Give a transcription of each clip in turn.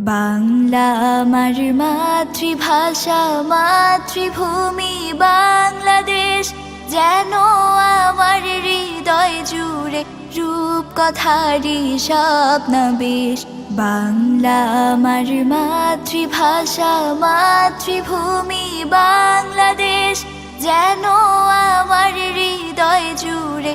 বাংলা আমার মাতৃভাষা, মাতৃভূমি বাংলাদেশ। যেন আমার হৃদয় জুড়ে রূপ কথারি স্বপ্নবেশ বাংলা আমার মাতৃভাষা, মাতৃভূমি বাংলাদেশ। যেন আমার হৃদয় জুড়ে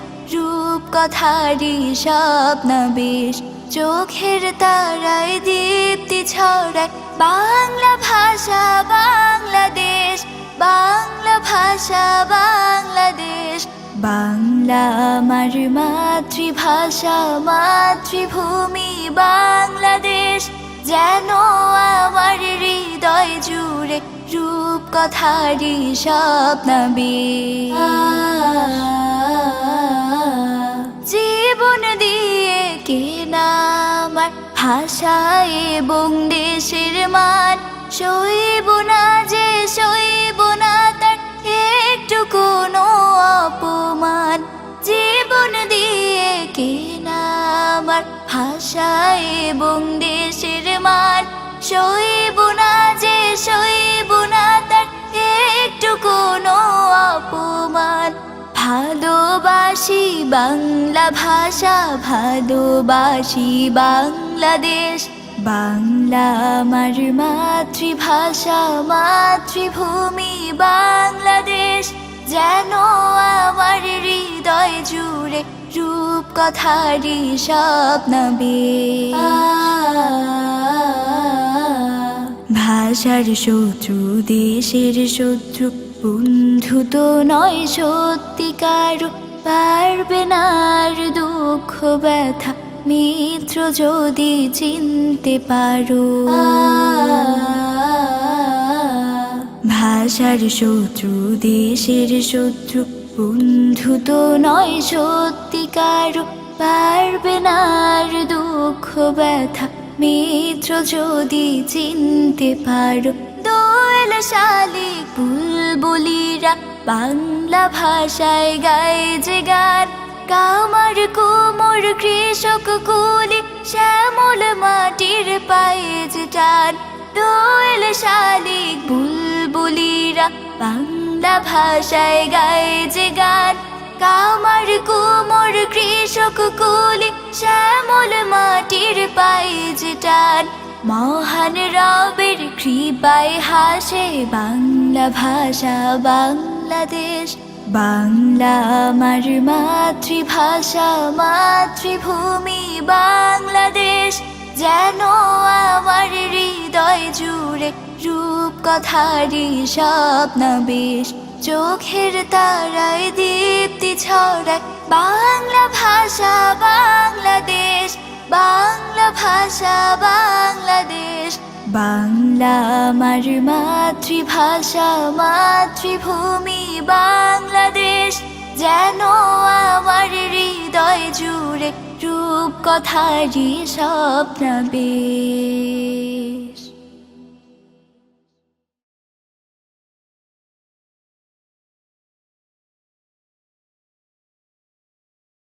কথারি স্বপ্নবেশ চোখের তারায় দীপ্তি ছড়ায়। বাংলা ভাষা বাংলাদেশ, বাংলা ভাষা বাংলাদেশ। বাংলা আমার মাতৃভাষা, মাতৃভূমি বাংলাদেশ। যেন আমার হৃদয় জুড়ে রূপ কথারি স্বপ্নবে ভাষা এবং দেশের মান। সইব না যে, সইব না তার একটু কোনো অপমান। জীবন দিয়ে কেনা আমার ভাষা এবং দেশের ভালোবাসি, বাংলা ভাষা ভালোবাসি, বাংলাদেশ। বাংলা আমার মাতৃভাষা, মাতৃভূমি, বাংলাদেশ। যেন আমার হৃদয় জুড়ে রূপ কথারি স্বপ্নবে ভাষার শত্রু, দেশের শত্রু, বন্ধু তো নয় সত্যিকার পারবে না আর দুঃখ ব্যথা, মিত্র যদি চিনতে পারো। ভাষার শত্রু, দেশের শত্রু, বন্ধু তো নয় সত্যিকার পারবে না আর দুঃখ ব্যথা, মিত্র যদি চিনতে পারো। দোয়েল শালিক বুলবুলিরা বাংলা ভাষায় গায় যে কুমোর কৃষক কুলি শ্যামল মাটির পায়ে যে টান। দোয়েল শালিক বুলবুলিরা বাংলা ভাষায় গায় যে গান। কামার কুমোর কৃষক কুলি শ্যামল মাটির পায়ে যে টান। মহান রবের কৃপায় হাসে বাংলা ভাষা, বাংলাদেশ। বাংলা আমার মাতৃভাষা, মাতৃভূমি বাংলাদেশ। যেন আমার হৃদয় জুড়ে রূপ কথারি স্বপ্নবেশ চোখের তারায় দীপ্তি ছড়ায় বাংলা ভাষা, বাংলাদেশ। বাংলা ভাষা বাংলা আমার মাতৃভাষা মাতৃভূমি বাংলাদেশ। যেন আমার হৃদয় জুড়ে রূপ কথারি স্বপ্নবে